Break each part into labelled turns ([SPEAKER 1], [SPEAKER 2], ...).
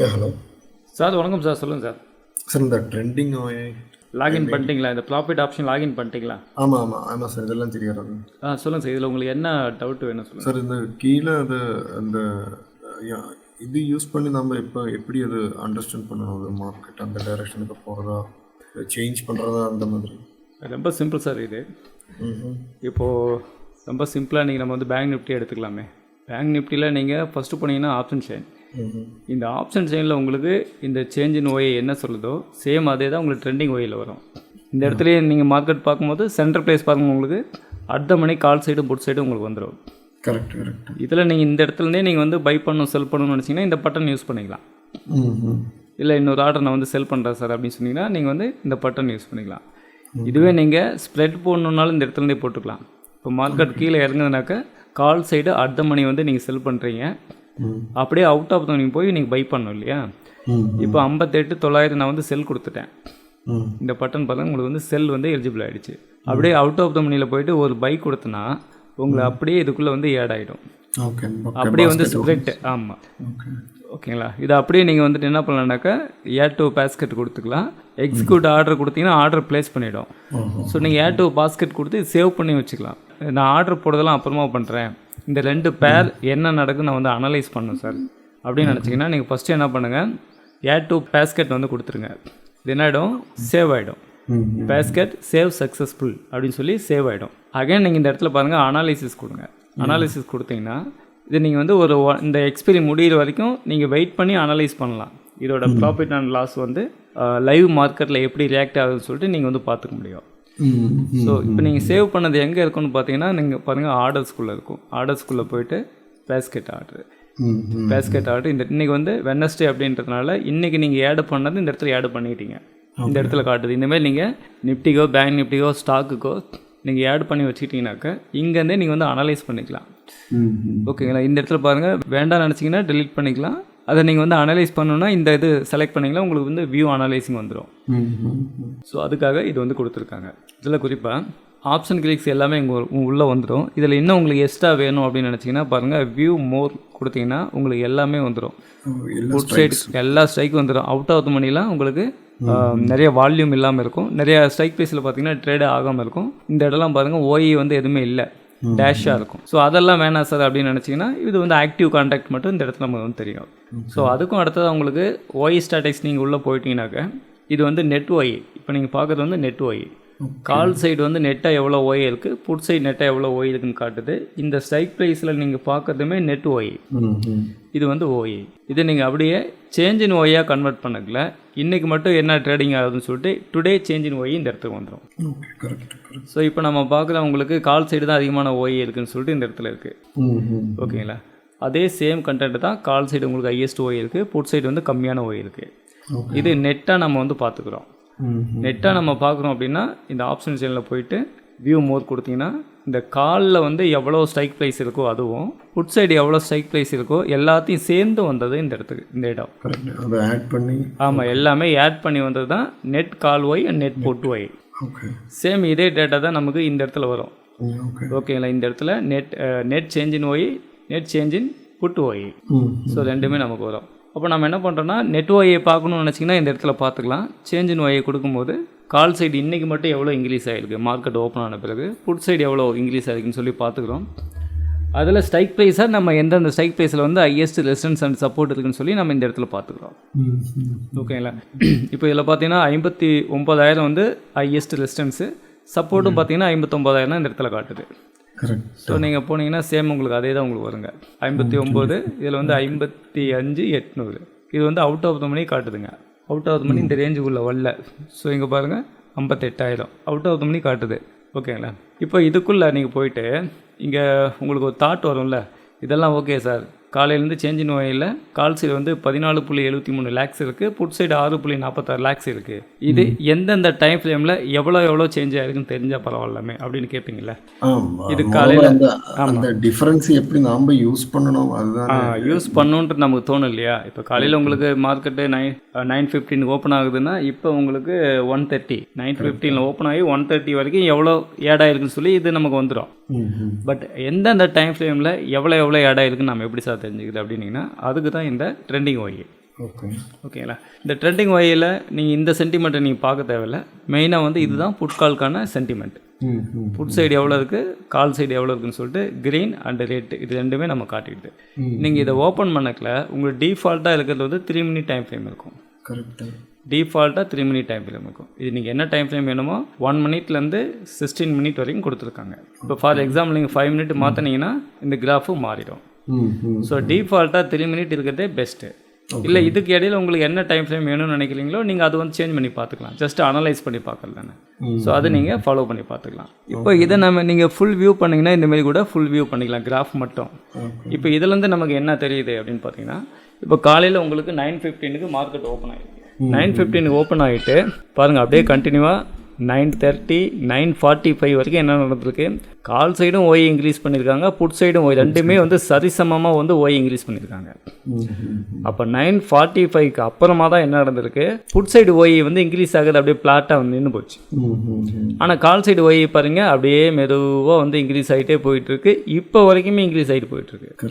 [SPEAKER 1] Hello
[SPEAKER 2] sir வணக்கம் sir சொல்லுங்கள் sir.
[SPEAKER 1] Sir இந்த ட்ரெண்டிங்
[SPEAKER 2] லாகின் பண்ணிட்டீங்களா? இந்த ப்ராஃபிட் ஆப்ஷன் லாகின் பண்ணிட்டீங்களா?
[SPEAKER 1] ஆமாம் ஆமாம் ஆமாம் சார் இதெல்லாம் தெரியாது
[SPEAKER 2] ஆ சொல்லுங்கள் சார் இதில் உங்களுக்கு என்ன டவுட் வேணும் சொல்லுங்கள்
[SPEAKER 1] சார் இந்த கீழே அது அந்த இது யூஸ் பண்ணி நம்ம இப்போ எப்படி அது அண்டர்ஸ்டாண்ட் பண்ணணும்? அது மார்க்கெட் அந்த டைரக்ஷனுக்கு போகிறதா சேஞ்ச் பண்ணுறதா அந்த மாதிரி.
[SPEAKER 2] ரொம்ப சிம்பிள் சார் இது. இப்போது ரொம்ப சிம்பிளாக நீங்கள் நம்ம வந்து பேங்க் நிஃப்டி எடுத்துக்கலாமே. பேங்க் நிஃப்டியில் நீங்கள் ஃபஸ்ட்டு போனீங்கன்னா ஆப்ஷன் செயின் இந்த ஆப்ஷன் செயினில் உங்களுக்கு இந்த சேஞ்ச் இன் ஒய் என்ன சொல்லுதோ சேம் அதே தான் உங்களுக்கு ட்ரெண்டிங் ஒயில் வரும். இந்த இடத்துலயே நீங்கள் மார்க்கெட் பார்க்கும்போது சென்டர் ப்ளேஸ் பாருங்க உங்களுக்கு அடுத்த மணி கால் சைடு புட் சைடு உங்களுக்கு வந்துடும்
[SPEAKER 1] கரெக்ட் கரெக்ட்
[SPEAKER 2] இதில் நீங்கள் இந்த இடத்துலேருந்தே நீங்கள் வந்து பை பண்ணணும் செல் பண்ணணும்னு நினச்சிங்கன்னா இந்த பட்டன் யூஸ் பண்ணிக்கலாம்.
[SPEAKER 1] ம்
[SPEAKER 2] இல்லை இன்னொரு ஆர்டர் நான் வந்து செல் பண்ணுறேன் சார் அப்படின்னு சொன்னீங்கன்னா நீங்கள் வந்து இந்த பட்டன் யூஸ் பண்ணிக்கலாம். இதுவே நீங்கள் ஸ்ப்ரெட் போடணுன்னாலும் இந்த இடத்துலேருந்தே போட்டுக்கலாம். இப்போ மார்க்கெட் கீழே இறங்குதுனாக்கா கால் சைடு அடுத்த மணி வந்து நீங்கள் செல் பண்ணுறீங்க அப்படியே அவுட் ஆஃப் நீங்கள் போய் நீங்கள் பை பண்ணணும் இல்லையா? இப்போ ஐம்பத்தெட்டு தொள்ளாயிரம் நான் வந்து செல் கொடுத்துட்டேன். இந்த பட்டன் பார்த்தா உங்களுக்கு வந்து செல் வந்து எலிஜிபிள் ஆகிடுச்சு அப்படியே அவுட் ஆஃப் த மணியில் போயிட்டு ஒரு பை கொடுத்தனா உங்களை அப்படியே இதுக்குள்ளே வந்து ஆட் ஆகிடும்
[SPEAKER 1] ஓகே
[SPEAKER 2] அப்படியே வந்து ஸ்ப்ரெட் ஆமாம்
[SPEAKER 1] ஓகே.
[SPEAKER 2] ஓகேங்களா? இது அப்படியே நீங்கள் வந்துட்டு என்ன பண்ணலாம்னாக்கா ஏர் டு பேஸ்கெட் கொடுத்துக்கலாம். எக்ஸிக்யூட் ஆர்டர் கொடுத்தீங்கன்னா ஆர்டர் ப்ளேஸ் பண்ணிவிடும் ஸோ நீங்கள் ஏர் டு பாஸ்கெட் கொடுத்து சேவ் பண்ணி வச்சுக்கலாம். நான் ஆர்டர் போடுறதெல்லாம் அப்புறமா பண்ணுறேன் இந்த ரெண்டு பேர் என்ன நடக்குன்னு நான் வந்து அனலைஸ் பண்ணணும் சார் அப்படின்னு நினச்சிங்கன்னா நீங்கள் ஃபஸ்ட்டு என்ன பண்ணுங்கள் ஏர் டு பேஸ்கெட் வந்து கொடுத்துருங்க. இது என்ன ஆகிடும் சேவ் ஆகிடும் பேஸ்கெட் சேவ் சக்ஸஸ்ஃபுல் அப்படின்னு சொல்லி சேவ் ஆகிடும் அகைன் நீங்கள் இந்த இடத்துல பாருங்கள் அனாலிசிஸ் கொடுங்க. அனாலிசிஸ் கொடுத்தீங்கன்னா இது நீங்கள் வந்து ஒரு இந்த எக்ஸ்பீரி முடியிற வரைக்கும் நீங்கள் வெயிட் பண்ணி அனலைஸ் பண்ணலாம். இதோட ப்ராஃபிட் அண்ட் லாஸ் வந்து லைவ் மார்க்கெட்டில் எப்படி ரியாக்ட் ஆகுதுன்னு சொல்லிட்டு நீங்கள் வந்து பார்த்துக்க முடியும். ஸோ இப்போ நீங்கள் சேவ் பண்ணது எங்கே இருக்குன்னு பார்த்தீங்கன்னா நீங்கள் பாருங்கள் ஆர்டர்ஸ்குள்ளே இருக்கும். ஆர்டர்ஸ்குள்ளே போயிட்டு பேஸ்கெட் ஆர்டர் பேஸ்கெட் ஆர்டர் இந்த இன்னைக்கு வந்து வெனஸ்டே அப்படின்றதுனால இன்னைக்கு நீங்கள் ஆட் பண்ணது இந்த இடத்துல ஆட் பண்ணிக்கிட்டீங்க. இந்த இடத்துல காட்டுது. இந்தமாதிரி நீங்கள் நிஃப்டிக்கோ பேங்க் நிஃப்டிக்கோ ஸ்டாக்குக்கோ நீங்கள் ஆட் பண்ணி வச்சுக்கிட்டீங்கனாக்கா இங்கேருந்தே நீங்கள் வந்து அனலைஸ் பண்ணிக்கலாம். ஓகேங்களா இந்த இடத்துல பாருங்கள் வேண்டாம் நினச்சிங்கன்னா delete பண்ணிக்கலாம். அதை நீங்கள் வந்து அனலைஸ் பண்ணணுன்னா இந்த இது செலக்ட் பண்ணிங்கன்னா உங்களுக்கு வந்து வியூ அனலைசிங் வந்துடும் ஸோ அதுக்காக இது வந்து கொடுத்துருக்காங்க. இதில் குறிப்பாக ஆப்ஷன் கிளிக்ஸ் எல்லாமே இங்கே உள்ளே வந்துடும் இதில் இன்னும் உங்களுக்கு எக்ஸ்ட்ரா வேணும் அப்படின்னு நினச்சிங்கன்னா பாருங்கள் வியூ மோர் கொடுத்தீங்கன்னா உங்களுக்கு எல்லாமே வந்துடும் குட் சைடு எல்லா ஸ்ட்ரைக்கும் வந்துடும் அவுட் ஆஃப் மணிலாம் உங்களுக்கு நிறைய வால்யூம் இல்லாமல் இருக்கும். நிறைய ஸ்ட்ரைக் ப்ரைஸில் பார்த்தீங்கன்னா ட்ரேடே ஆகாமல் இருக்கும். இந்த இடம்லாம் பாருங்கள் ஓஇ வந்து எதுவுமே இல்லை. டேஷாக இருக்கும். ஸோ அதெல்லாம் வேணாம் சார் அப்படின்னு நினச்சிங்கன்னா இது வந்து ஆக்டிவ் கான்டாக்ட் மட்டும் இந்த இடத்துல நமக்கு வந்து தெரியும். ஸோ அதுக்கும் அடுத்தது உங்களுக்கு ஓஇ ஸ்டாட்டிக்ஸ் நீங்கள் உள்ளே போயிட்டீங்கன்னாக்க இது வந்து நெட் ஒய் இப்போ நீங்கள் பார்க்குறது வந்து நெட் ஒய் கால் சைடு வந்து நெட்டாக எவ்வளோ ஒய் இருக்குது புட் சைடு நெட்டாக எவ்வளோ ஒய் இருக்குன்னு காட்டுது. இந்த ஸ்ட்ரைக் ப்ரைஸில் நீங்கள் பார்க்குறதுமே நெட் ஒய் இது வந்து ஓஏ இதை நீங்கள் அப்படியே சேஞ்ச் இன் ஒய்யாக கன்வெர்ட் பண்ணக்கல இன்றைக்கி மட்டும் என்ன ட்ரேடிங் ஆகுதுன்னு சொல்லிட்டு டுடே சேஞ்ச் இன் ஒய் இந்த இடத்துக்கு வந்துடும் ஸோ இப்போ நம்ம பார்க்குற உங்களுக்கு கால் சைடு தான் அதிகமான ஓஏ இருக்குன்னு சொல்லிட்டு இந்த இடத்துல இருக்குது ஓகேங்களா அதே சேம் கண்டென்ட் தான் கால் சைடு உங்களுக்கு ஹையஸ்ட் ஓய் இருக்குது புட் சைடு வந்து கம்மியான ஓய் இருக்குது இது நெட்டாக நம்ம வந்து பார்த்துக்குறோம். நெட்டாக நம்ம பார்க்குறோம் அப்படின்னா இந்த ஆப்ஷன் சேனலில் போயிட்டு வியூ மோர் கொடுத்தீங்கன்னா இந்த காலில் வந்து எவ்வளோ ஸ்ட்ரைக் ப்ரைஸ் இருக்கோ அதுவும் புட் சைடு எவ்வளோ ஸ்ட்ரைக் ப்ரைஸ் இருக்கோ எல்லாத்தையும் சேர்ந்து வந்தது இந்த இடத்துக்கு இந்த இடம்.
[SPEAKER 1] அதை ஆட் பண்ணி
[SPEAKER 2] ஆமாம் எல்லாமே ஆட் பண்ணி வந்தது தான் net call OI and net put OI same இதே டேட்டா தான் நமக்கு இந்த இடத்துல வரும். ஓகேங்களா இந்த இடத்துல net net change in OI net change in put OI so ரெண்டுமே நமக்கு வரும். அப்போ நம்ம என்ன பண்ணுறோன்னா நெட் ஒயை பார்க்கணும்னு நினச்சிங்கன்னா இந்த இடத்துல பார்த்துக்கலாம். சேஞ்சின் ஒயை கொடுக்கும்போது கால் சைடு இன்றைக்கி மட்டும் எவ்வளோ இங்கிலீஷ் ஆகிருக்கு மார்க்கெட் ஓப்பன் ஆன பிறகு புட் சைடு எவ்வளோ இங்கிலீஷ் ஆகிருக்குன்னு சொல்லி பார்த்துக்குறோம். அதில் ஸ்ட்ரைக் ப்ரைஸாக நம்ம எந்தெந்த ஸ்ட்ரைக் ப்ரைஸில் வந்து ஹையஸ்ட் ரெசிஸ்டன்ஸ் அண்ட் சப்போர்ட் இருக்குன்னு சொல்லி நம்ம இந்த இடத்துல பார்த்துக்குறோம். ஓகேங்களா இப்போ இதில் பார்த்தீங்கன்னா ஐம்பத்தி ஒம்பதாயிரம் வந்து ஹையஸ்ட் ரெசிஸ்டன்ஸு சப்போர்ட்டும் பார்த்தீங்கன்னா ஐம்பத்தொம்பதாயிரம் தான் இந்த இடத்துல காட்டுது. ஸோ நீங்கள் போனீங்கன்னா சேம் உங்களுக்கு அதே தான் உங்களுக்கு வருங்க. ஐம்பத்தி ஒம்பது இதில் வந்து ஐம்பத்தி அஞ்சு எட்நூறு. இது வந்து அவுட் ஆஃப் த மணி காட்டுதுங்க. அவுட் ஆஃப் த மணி இந்த ரேஞ்சுக்குள்ளே வரல. ஸோ இங்கே பாருங்கள் ஐம்பத்தெட்டாயிரம். அவுட் ஆஃப் த மணி காட்டுது. ஓகேங்களா இப்போ இதுக்குள்ளே நீங்கள் போயிட்டு இங்கே உங்களுக்கு ஒரு தாட் வரும்ல. இதெல்லாம் ஓகே சார் காலையிலேருந்து சேஞ்சின் வகையில் கால் சைடு வந்து பதினாலு புள்ளி எழுபத்தி மூணு லேக்ஸ் இருக்குது புட் சைடு ஆறு புள்ளி நாற்பத்தாறு லேக்ஸ் இருக்குது இது எந்தெந்த டைம் ஃப்ரேமில் எவ்வளோ எவ்வளோ சேஞ்ச் ஆயிருக்குன்னு தெரிஞ்சால் பரவாயில்லாமே அப்படின்னு கேட்பீங்களா இது காலையில-
[SPEAKER 1] அந்த டிஃபரன்ஸ் எப்படி நாம யூஸ் பண்ணணும் அதுதான்.
[SPEAKER 2] யூஸ் பண்ணுன்றது நமக்கு தோணும் இல்லையா? இப்போ காலையில் உங்களுக்கு market nine nine fifteen open ஆகுதுன்னா இப்போ உங்களுக்கு ஒன் தேர்ட்டி நைன் ஃபிஃப்டீனில் ஓப்பன் ஆகி ஒன் தேர்ட்டி வரைக்கும் எவ்வளோ ஏட் ஆயிருக்குன்னு சொல்லி இது நமக்கு வந்துடும் பட் எந்தெந்த டைம் ஃப்ரேமில் எவ்வளோ எவ்வளோ ஏட் ஆயிருக்குன்னு நம்ம எப்படி சார் தெரிஞ்சுக்குது அப்படின்னீங்கன்னா அதுக்கு தான் இந்த ட்ரெண்டிங் ஒய்
[SPEAKER 1] ஓகே
[SPEAKER 2] ஓகேங்களா இந்த ட்ரெண்டிங் வகையில் நீங்கள் இந்த சென்டிமெண்ட்டை நீங்கள் பார்க்க தேவையில்ல. மெயினாக வந்து இதுதான் புட்கால்க்கான சென்டிமெண்ட் ஃபுட் சைடு எவ்வளோ இருக்குது கால் சைடு எவ்வளோ இருக்குன்னு சொல்லிட்டு க்ரீன் அண்ட் ரெட் இது ரெண்டுமே நம்ம காட்டிக்கிட்டு நீங்கள் இதை ஓப்பன் பண்ணக்கல உங்களுக்கு டிஃபால்ட்டாக இருக்கிறது வந்து த்ரீ மினிட் டைம் ஃப்ரேம் இருக்கும்.
[SPEAKER 1] கரெக்டாக
[SPEAKER 2] டிஃபால்ட்டாக த்ரீ மினிட் டைம் ஃப்ரேம் இருக்கும். இது நீங்கள் என்ன டைம் ஃப்ரேம் வேணுமோ ஒன் மினிட்லேருந்து சிக்ஸ்டீன் மினிட் வரைக்கும் கொடுத்துருக்காங்க. இப்போ ஃபார் எக்ஸாம்பிள் நீங்கள் ஃபைவ் மினிட் மாற்றினீங்கன்னா இந்த கிராஃபும் மாறிடும். ஸோ டிஃபால்ட்டாக த்ரீ மினிட் இருக்கிறதே பெஸ்ட்டு இல்லை இதுக்கு இடையில உங்களுக்கு என்ன டைம் ஃப்ரேம் வேணும்னு நினைக்கிறீங்களோ நீங்கள் அது வந்து சேஞ்ச் பண்ணி பார்த்துக்கலாம். ஜஸ்ட் அனலைஸ் பண்ணி பார்க்கல தானே. ஸோ அதை நீங்கள் ஃபாலோ பண்ணி பார்த்துக்கலாம். இப்போ இதை நம்ம நீங்கள் ஃபுல் வியூ பண்ணிங்கன்னா இந்த மாதிரி கூட ஃபுல் வியூ பண்ணிக்கலாம் கிராஃப் மட்டும். இப்போ இதுலேருந்து நமக்கு என்ன தெரியுது அப்படின்னு பார்த்தீங்கன்னா இப்போ காலையில் உங்களுக்கு நைன் ஃபிஃப்டீனுக்கு மார்க்கெட் ஓப்பன் ஆகிருக்கு நைன் ஃபிஃப்டீனுக்கு ஓப்பன் ஆகிட்டு பாருங்கள் அப்படியே கண்டினியூவாக nine thirty nine forty five வரைக்கும் என்ன நடந்திருக்கு? கால் சைடும் ஓய் இன்க்ரீஸ் பண்ணியிருக்காங்க புட் சைடும் ஓய் ரெண்டுமே வந்து சரிசமமாக வந்து ஓய் இன்க்ரீஸ் பண்ணியிருக்காங்க அப்போ நைன் ஃபார்ட்டி ஃபைவ்க்கு அப்புறமா தான் என்ன நடந்திருக்கு? புட் சைடு ஓய் வந்து இன்க்ரீஸ் ஆகுது அப்படியே பிளாட்டாக வந்து நின்று போச்சு. ஆனால் கால் சைடு ஓய் பாருங்க அப்படியே மெதுவாக வந்து இன்க்ரீஸ் ஆகிட்டே போயிட்டுருக்கு இப்போ வரைக்குமே இன்க்ரீஸ் ஆகிட்டு போயிட்டுருக்கு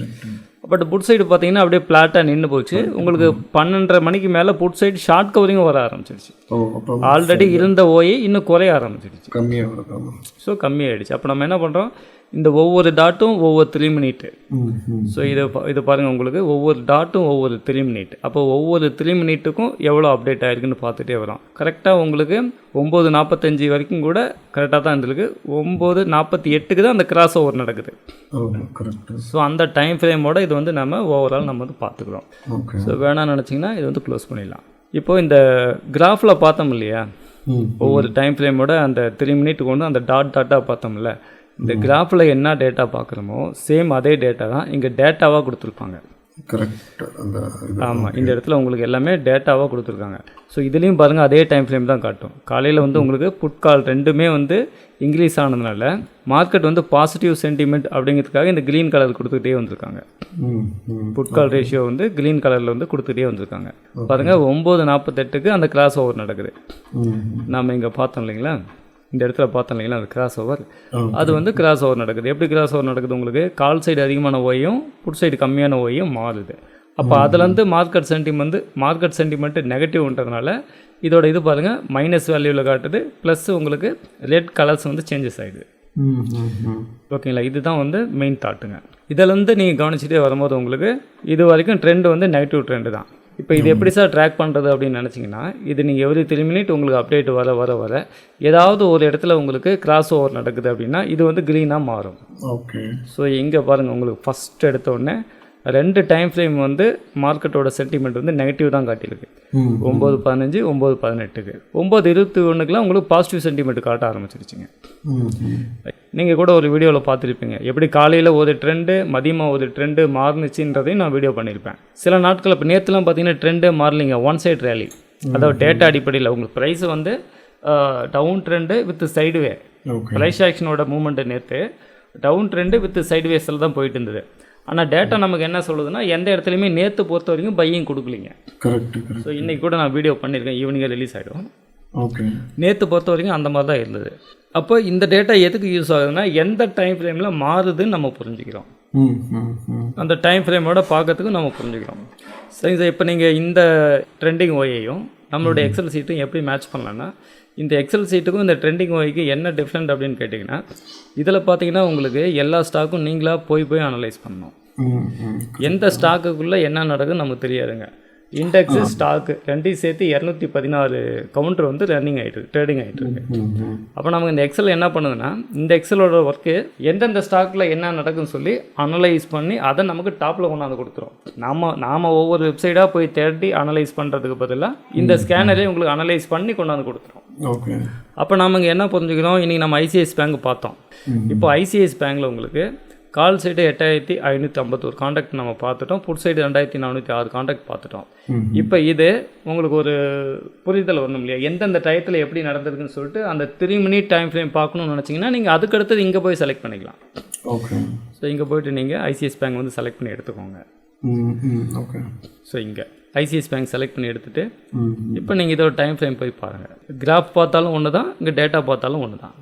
[SPEAKER 2] பட் புட் சைடு பார்த்தீங்கன்னா அப்படியே பிளாட்டாக நின்று போச்சு. உங்களுக்கு பன்னெண்டரை மணிக்கு மேலே புட் சைடு ஷார்ட் கவரிங் வர
[SPEAKER 1] அப்போ
[SPEAKER 2] ஆல்ரெடி இருந்த ஓயை இன்னும் குறைய ஆரம்பிச்சிருச்சு.
[SPEAKER 1] கம்மியாக
[SPEAKER 2] ஸோ கம்மியாயிடுச்சு. அப்போ நம்ம என்ன பண்ணுறோம் இந்த ஒவ்வொரு டாட்டும் ஒவ்வொரு த்ரீ மினிட்டு ஸோ இதை இது பாருங்கள் உங்களுக்கு. ஒவ்வொரு டாட்டும் ஒவ்வொரு த்ரீ மினிட் அப்போ ஒவ்வொரு த்ரீ மினிட்டுக்கும் எவ்வளோ அப்டேட் ஆயிருக்குன்னு பார்த்துட்டே வரோம். கரெக்டாக உங்களுக்கு ஒம்பது நாற்பத்தஞ்சு வரைக்கும் கூட கரெக்டாக தான் இருந்திருக்கு. ஒம்பது நாற்பத்தி எட்டுக்கு தான் அந்த கிராஸ் ஓவர் நடக்குது ஸோ அந்த டைம் ஃப்ரேமோட இது வந்து நம்ம ஓவரால் நம்ம வந்து பார்த்துக்குறோம். ஸோ வேணாம்னு நினச்சிங்கன்னா இது வந்து க்ளோஸ் பண்ணிடலாம். இப்போ இந்த கிராஃபில் பார்த்தோம் இல்லையா? ஒவ்வொரு டைம் ஃப்ரேமோட அந்த த்ரீ மினிட் கொண்டு அந்த டாட் டாட்டாக பார்த்தோம்ல. இந்த கிராஃபில் என்ன டேட்டா பார்க்குறோமோ சேம் அதே டேட்டா தான் இங்கே டேட்டாவாக கொடுத்துருப்பாங்க.
[SPEAKER 1] கரெக்ட் அந்த
[SPEAKER 2] ஆமாம் இந்த இடத்துல உங்களுக்கு எல்லாமே டேட்டாவாக கொடுத்துருக்காங்க. ஸோ இதுலேயும் பாருங்கள் அதே டைம் ஃப்ரேம் தான் காட்டும். காலையில் வந்து உங்களுக்கு புட்கால் ரெண்டுமே வந்து இன்க்ரீஸ் ஆனதுனால மார்க்கெட் வந்து பாசிட்டிவ் சென்டிமெண்ட் அப்படிங்கிறதுக்காக இந்த க்ரீன் கலர் கொடுத்துக்கிட்டே வந்திருக்காங்க. புட்கால் ரேஷியோ வந்து க்ரீன் கலரில் வந்து கொடுத்துட்டே வந்திருக்காங்க. பாருங்கள் ஒம்பது நாற்பத்தெட்டுக்கு அந்த கிராஸ் ஓவர் நடக்குது நாம் இங்கே பார்த்தோம் இல்லைங்களா? இந்த இடத்துல பார்த்தோம் இல்லைங்களா அந்த கிராஸ் ஓவர் அது வந்து கிராஸ் ஓவர் நடக்குது. எப்படி கிராஸ் ஓவர் நடக்குது உங்களுக்கு? கால் சைடு அதிகமான ஓயும் புட் சைடு கம்மியான ஓயும் மாறுது. அப்போ அதுலேருந்து மார்க்கெட் சென்டிமெண்ட் மார்க்கெட் சென்டிமெண்ட் நெகட்டிவ்ன்றதுனால இதோட இது பாருங்கள் மைனஸ் வேல்யூவில் காட்டுது ப்ளஸ் உங்களுக்கு ரெட் கலர்ஸ் வந்து சேஞ்சஸ் ஆகிடுது ஓகேங்களா இதுதான் வந்து மெயின் தாட்டுங்க இதிலேருந்து நீங்கள் கவனிச்சிட்டே வரும்போது உங்களுக்கு இது வரைக்கும் ட்ரெண்ட் வந்து நெகட்டிவ் ட்ரெண்டு தான். இப்போ இது எப்படி சார் ட்ராக் பண்ணுறது அப்படின்னு நினச்சிங்கன்னா இது நீங்கள் எவ்ரி த்ரீ மினிட் உங்களுக்கு அப்டேட் வர வர வர ஏதாவது ஒரு இடத்துல உங்களுக்கு கிராஸ் ஓவர் நடக்குது அப்படின்னா இது வந்து க்ரீனாக மாறும்.
[SPEAKER 1] ஓகே
[SPEAKER 2] ஸோ இங்கே பாருங்கள் உங்களுக்கு ஃபஸ்ட் எடுத்த உடனே ரெண்டு டைம் ஃப்ரேம் வந்து மார்க்கெட்டோட சென்டிமெண்ட் வந்து நெகட்டிவ் தான் காட்டியிருக்கு. ஒம்பது பதினஞ்சு ஒம்பது பதினெட்டுக்கு. ஒம்பது இருபத்தி ஒன்றுக்குலாம் உங்களுக்கு பாசிட்டிவ் சென்டிமெண்ட் காட்ட ஆரம்பிச்சிருச்சுங்க. நீங்கள் கூட ஒரு வீடியோவில் பார்த்துருப்பீங்க. எப்படி காலையில் ஒரு ட்ரெண்டு மதியமாக ஒரு ட்ரெண்டு மாறுனுச்சுன்றதையும் நான் வீடியோ பண்ணியிருப்பேன் சில நாட்கள் இப்போ நேற்றுலாம் பார்த்தீங்கன்னா ட்ரெண்டே மாறலிங்க. ஒன் சைடு ரேலி அதாவது டேட்டா அடிப்படையில் உங்களுக்கு ப்ரைஸ் வந்து down trend with sideway price ஆக்ஷனோட moment நேற்று டவுன் ட்ரெண்டு வித் சைடு வேஸில் தான் போயிட்டு இருந்தது. ஆனால் டேட்டா நமக்கு என்ன சொல்லுதுன்னா எந்த இடத்துலையுமே நேற்று பொறுத்த வரைக்கும் பையும் கொடுக்கலிங்க.
[SPEAKER 1] கரெக்ட்
[SPEAKER 2] ஸோ இன்றைக்கி கூட நான் வீடியோ பண்ணியிருக்கேன் ஈவினிங்கே ரிலீஸ் ஆகிடும்
[SPEAKER 1] ஓகே
[SPEAKER 2] நேற்று பொறுத்த வரைக்கும் அந்த மாதிரி தான் இருந்தது. அப்போ இந்த டேட்டா எதுக்கு யூஸ் ஆகுதுன்னா எந்த டைம் ஃப்ரேமில் மாறுதுன்னு நம்ம புரிஞ்சுக்கிறோம். அந்த டைம் ஃப்ரேமோட பார்க்கறதுக்கு நம்ம புரிஞ்சுக்கிறோம். சரி சார் இப்போ நீங்கள் இந்த ட்ரெண்டிங் ஓயையும் நம்மளோட எக்ஸல் சீட்டும் எப்படி மேட்ச் பண்ணலான்னா இந்த எக்ஸல் சீட்டுக்கும் இந்த ட்ரெண்டிங் ஓய்க்கு என்ன டிஃப்ரெண்ட் அப்படின்னு கேட்டிங்கன்னா இதில் பார்த்தீங்கன்னா உங்களுக்கு எல்லா ஸ்டாக்கும் நீங்களாக போய் போய் அனலைஸ் பண்ணணும். எந்த ஸ்டாக்குக்குள்ளே என்ன நடக்குதுன்னு நமக்கு தெரியாதுங்க. இண்டெக்ஸு ஸ்டாக்கு ரெண்டையும் சேர்த்து இரநூத்தி பதினாறு கவுண்டர் வந்து ரன்னிங் ஆகிட்டு ட்ரேடிங் ஆகிட்டு இருக்கு. அப்போ நமக்கு இந்த எக்ஸல் என்ன பண்ணுதுன்னா இந்த எக்ஸலோட ஒர்க்கு எந்தெந்த ஸ்டாக்கில் என்ன நடக்குன்னு சொல்லி அனலைஸ் பண்ணி அதை நமக்கு டாப்பில் கொண்டாந்து கொடுத்துரும். நாம நாம ஒவ்வொரு வெப்சைட்டாக போய் தேடி அனலைஸ் பண்ணுறதுக்கு பதிலாக இந்த ஸ்கேனரே உங்களுக்கு அனலைஸ் பண்ணி கொண்டாந்து கொடுத்துரும்.
[SPEAKER 1] ஓகே.
[SPEAKER 2] அப்போ நம்ம இங்க என்ன புரிஞ்சுக்கிறோம்? இன்றைக்கி நம்ம ஐசிஐஸ் பேங்க் பார்த்தோம். இப்போ ஐசிஐஸ் பேங்க்கில் உங்களுக்கு கால் சைடு எட்டாயிரத்தி ஐநூற்றி ஐம்பத்தோரு காண்டாக்ட் நம்ம பார்த்துட்டோம். புட் சைடு ரெண்டாயிரத்தி நானூற்றி ஆறு காண்டாக்ட் பார்த்துட்டோம். இப்போ இது உங்களுக்கு ஒரு புரிதல் வரணும் இல்லையா? எந்தெந்த டயத்தில் எப்படி நடந்திருக்குன்னு சொல்லிட்டு அந்த த்ரீ மினிட் டைம் ஃப்ரேம் பார்க்கணும்னு நினச்சிங்கன்னா நீங்கள் அதுக்கடுத்தது இங்கே போய் செலக்ட் பண்ணிக்கலாம்.
[SPEAKER 1] ஓகே
[SPEAKER 2] ஸோ இங்கே போயிட்டு நீங்கள் ஐசிஐஸ் பேங்க் வந்து செலக்ட் பண்ணி எடுத்துக்கோங்க.
[SPEAKER 1] ஓகே
[SPEAKER 2] ஸோ இங்கே ஐசிஐஸ் பேங்க் செலக்ட் பண்ணி எடுத்துகிட்டு இப்போ நீங்கள் இதோட டைம் ஃப்ரேம் போய் பாருங்கள் கிராஃப் பார்த்தாலும் ஒன்று தான் இங்கே டேட்டா பார்த்தாலும் ஒன்று தான்